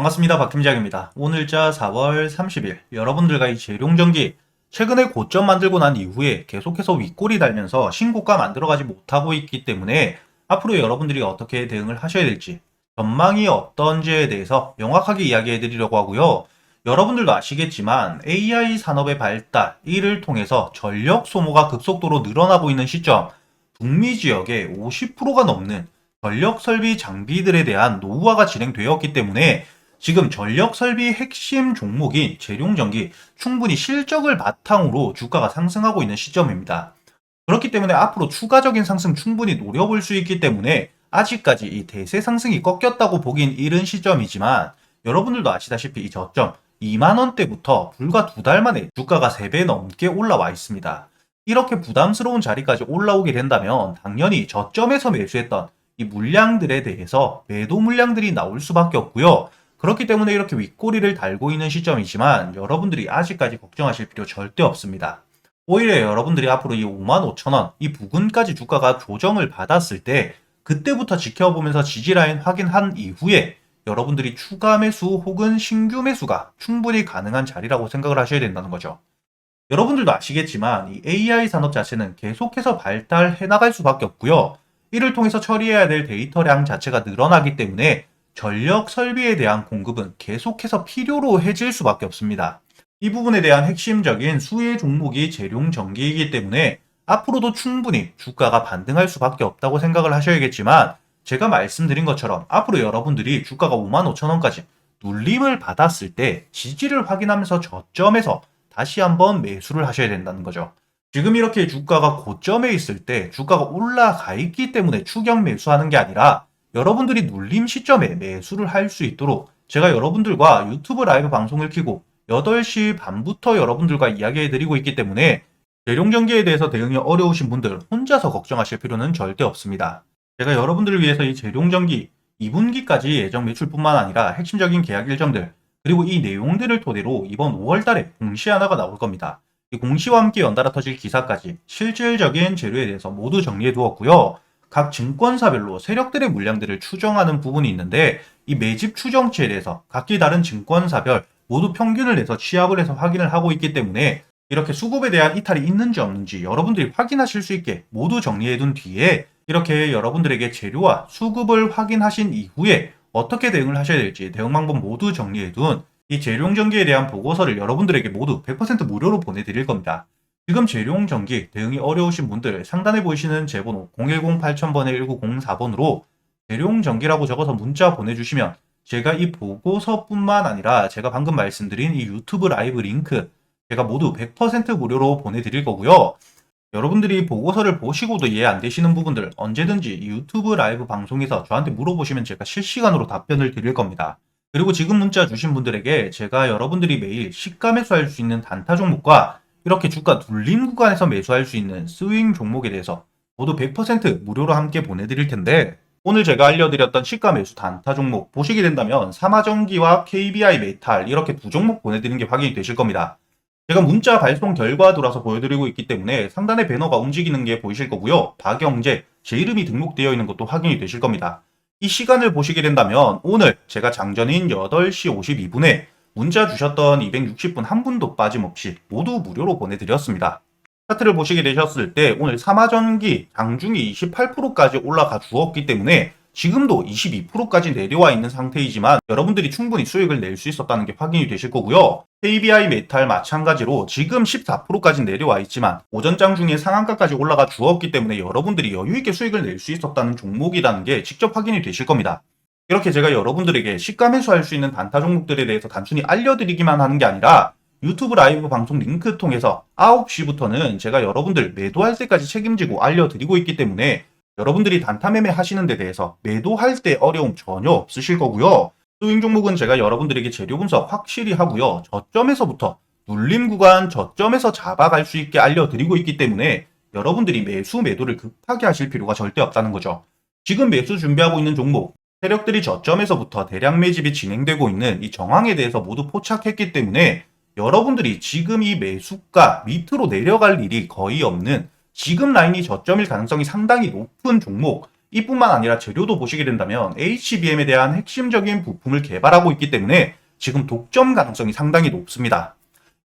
반갑습니다. 박팀장입니다. 오늘자 4월 30일 여러분들과 이 재룡전기 최근에 고점 만들고 난 이후에 계속해서 윗골이 달면서 신고가 만들어가지 못하고 있기 때문에 앞으로 여러분들이 어떻게 대응을 하셔야 될지 전망이 어떤지에 대해서 명확하게 이야기해 드리려고 하고요. 여러분들도 아시겠지만 AI 산업의 발달 이를 통해서 전력 소모가 급속도로 늘어나고 있는 시점 북미 지역에 50%가 넘는 전력 설비 장비들에 대한 노후화가 진행되었기 때문에 지금 전력 설비 핵심 종목인 재룡전기 충분히 실적을 바탕으로 주가가 상승하고 있는 시점입니다. 그렇기 때문에 앞으로 추가적인 상승 충분히 노려볼 수 있기 때문에 아직까지 이 대세 상승이 꺾였다고 보긴 이른 시점이지만 여러분들도 아시다시피 이 저점 2만원대부터 불과 두 달 만에 주가가 3배 넘게 올라와 있습니다. 이렇게 부담스러운 자리까지 올라오게 된다면 당연히 저점에서 매수했던 이 물량들에 대해서 매도 물량들이 나올 수밖에 없고요. 그렇기 때문에 이렇게 윗꼬리를 달고 있는 시점이지만 여러분들이 아직까지 걱정하실 필요 절대 없습니다. 오히려 여러분들이 앞으로 이 55,000원, 이 부근까지 주가가 조정을 받았을 때 그때부터 지켜보면서 지지라인 확인한 이후에 여러분들이 추가 매수 혹은 신규 매수가 충분히 가능한 자리라고 생각을 하셔야 된다는 거죠. 여러분들도 아시겠지만 이 AI 산업 자체는 계속해서 발달해 나갈 수밖에 없고요. 이를 통해서 처리해야 될 데이터량 자체가 늘어나기 때문에 전력 설비에 대한 공급은 계속해서 필요로 해질 수밖에 없습니다. 이 부분에 대한 핵심적인 수혜 종목이 재룡 전기이기 때문에 앞으로도 충분히 주가가 반등할 수밖에 없다고 생각을 하셔야겠지만 제가 말씀드린 것처럼 앞으로 여러분들이 주가가 55,000원까지 눌림을 받았을 때 지지를 확인하면서 저점에서 다시 한번 매수를 하셔야 된다는 거죠. 지금 이렇게 주가가 고점에 있을 때 주가가 올라가 있기 때문에 추격 매수하는 게 아니라 여러분들이 눌림 시점에 매수를 할 수 있도록 제가 여러분들과 유튜브 라이브 방송을 켜고 8시 반부터 여러분들과 이야기해 드리고 있기 때문에 재룡전기에 대해서 대응이 어려우신 분들 혼자서 걱정하실 필요는 절대 없습니다. 제가 여러분들을 위해서 이 재룡 전기 2분기까지 예정 매출뿐만 아니라 핵심적인 계약 일정들 그리고 이 내용들을 토대로 이번 5월달에 공시 하나가 나올 겁니다. 이 공시와 함께 연달아 터질 기사까지 실질적인 재료에 대해서 모두 정리해 두었고요. 각 증권사별로 세력들의 물량들을 추정하는 부분이 있는데 이 매집 추정치에 대해서 각기 다른 증권사별 모두 평균을 내서 취합을 해서 확인을 하고 있기 때문에 이렇게 수급에 대한 이탈이 있는지 없는지 여러분들이 확인하실 수 있게 모두 정리해 둔 뒤에 이렇게 여러분들에게 재료와 수급을 확인하신 이후에 어떻게 대응을 하셔야 될지 대응 방법 모두 정리해 둔 이 재룡전기에 대한 보고서를 여러분들에게 모두 100% 무료로 보내드릴 겁니다. 지금 재룡전기 대응이 어려우신 분들 상단에 보이시는 제 번호 010-8000번에 1904번으로 재룡전기라고 적어서 문자 보내주시면 제가 이 보고서뿐만 아니라 제가 방금 말씀드린 이 유튜브 라이브 링크 제가 모두 100% 무료로 보내드릴 거고요. 여러분들이 보고서를 보시고도 이해 안 되시는 부분들 언제든지 이 유튜브 라이브 방송에서 저한테 물어보시면 제가 실시간으로 답변을 드릴 겁니다. 그리고 지금 문자 주신 분들에게 제가 여러분들이 매일 시가 매수할 수 있는 단타 종목과 이렇게 주가 눌림 구간에서 매수할 수 있는 스윙 종목에 대해서 모두 100% 무료로 함께 보내드릴 텐데 오늘 제가 알려드렸던 시가 매수 단타 종목 보시게 된다면 사마전기와 KBI 메탈 이렇게 두 종목 보내드리는 게 확인이 되실 겁니다. 제가 문자 발송 결과 돌아서 보여드리고 있기 때문에 상단에 배너가 움직이는 게 보이실 거고요. 박영재 제 이름이 등록되어 있는 것도 확인이 되실 겁니다. 이 시간을 보시게 된다면 오늘 제가 장전인 8시 52분에 문자 주셨던 260분 한 분도 빠짐없이 모두 무료로 보내드렸습니다. 차트를 보시게 되셨을 때 오늘 사마전기 장중이 28%까지 올라가 주었기 때문에 지금도 22%까지 내려와 있는 상태이지만 여러분들이 충분히 수익을 낼 수 있었다는 게 확인이 되실 거고요. KBI 메탈 마찬가지로 지금 14%까지 내려와 있지만 오전장 중에 상한가까지 올라가 주었기 때문에 여러분들이 여유있게 수익을 낼 수 있었다는 종목이라는 게 직접 확인이 되실 겁니다. 이렇게 제가 여러분들에게 시가 매수할 수 있는 단타 종목들에 대해서 단순히 알려드리기만 하는 게 아니라 유튜브 라이브 방송 링크 통해서 9시부터는 제가 여러분들 매도할 때까지 책임지고 알려드리고 있기 때문에 여러분들이 단타 매매 하시는 데 대해서 매도할 때 어려움 전혀 없으실 거고요. 스윙 종목은 제가 여러분들에게 재료 분석 확실히 하고요. 저점에서부터 눌림 구간 저점에서 잡아갈 수 있게 알려드리고 있기 때문에 여러분들이 매수 매도를 급하게 하실 필요가 절대 없다는 거죠. 지금 매수 준비하고 있는 종목 세력들이 저점에서부터 대량 매집이 진행되고 있는 이 정황에 대해서 모두 포착했기 때문에 여러분들이 지금 이 매수가 밑으로 내려갈 일이 거의 없는 지금 라인이 저점일 가능성이 상당히 높은 종목 이뿐만 아니라 재료도 보시게 된다면 HBM에 대한 핵심적인 부품을 개발하고 있기 때문에 지금 독점 가능성이 상당히 높습니다.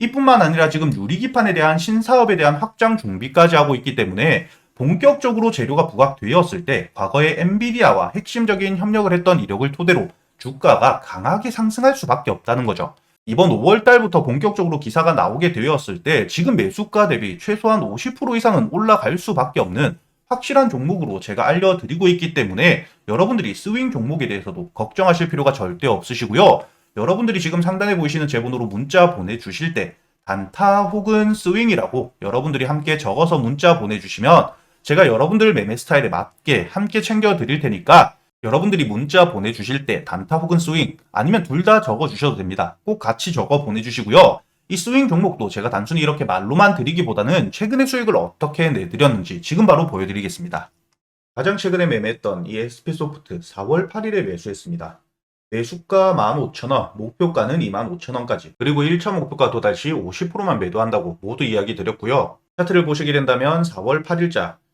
이뿐만 아니라 지금 유리기판에 대한 신사업에 대한 확장 준비까지 하고 있기 때문에 본격적으로 재료가 부각되었을 때 과거에 엔비디아와 핵심적인 협력을 했던 이력을 토대로 주가가 강하게 상승할 수밖에 없다는 거죠. 이번 5월 달부터 본격적으로 기사가 나오게 되었을 때 지금 매수가 대비 최소한 50% 이상은 올라갈 수밖에 없는 확실한 종목으로 제가 알려드리고 있기 때문에 여러분들이 스윙 종목에 대해서도 걱정하실 필요가 절대 없으시고요. 여러분들이 지금 상단에 보이시는 제 번호로 문자 보내주실 때 단타 혹은 스윙이라고 여러분들이 함께 적어서 문자 보내주시면 제가 여러분들 매매 스타일에 맞게 함께 챙겨 드릴 테니까 여러분들이 문자 보내주실 때 단타 혹은 스윙 아니면 둘 다 적어 주셔도 됩니다. 꼭 같이 적어 보내주시고요. 이 스윙 종목도 제가 단순히 이렇게 말로만 드리기보다는 최근의 수익을 어떻게 내드렸는지 지금 바로 보여드리겠습니다. 가장 최근에 매매했던 이 SP소프트 4월 8일에 매수했습니다. 매수가 15,000원, 목표가는 25,000원까지, 그리고 1차 목표가 도달 시 50%만 매도한다고 모두 이야기 드렸고요. 차트를 보시게 된다면 4월 8일자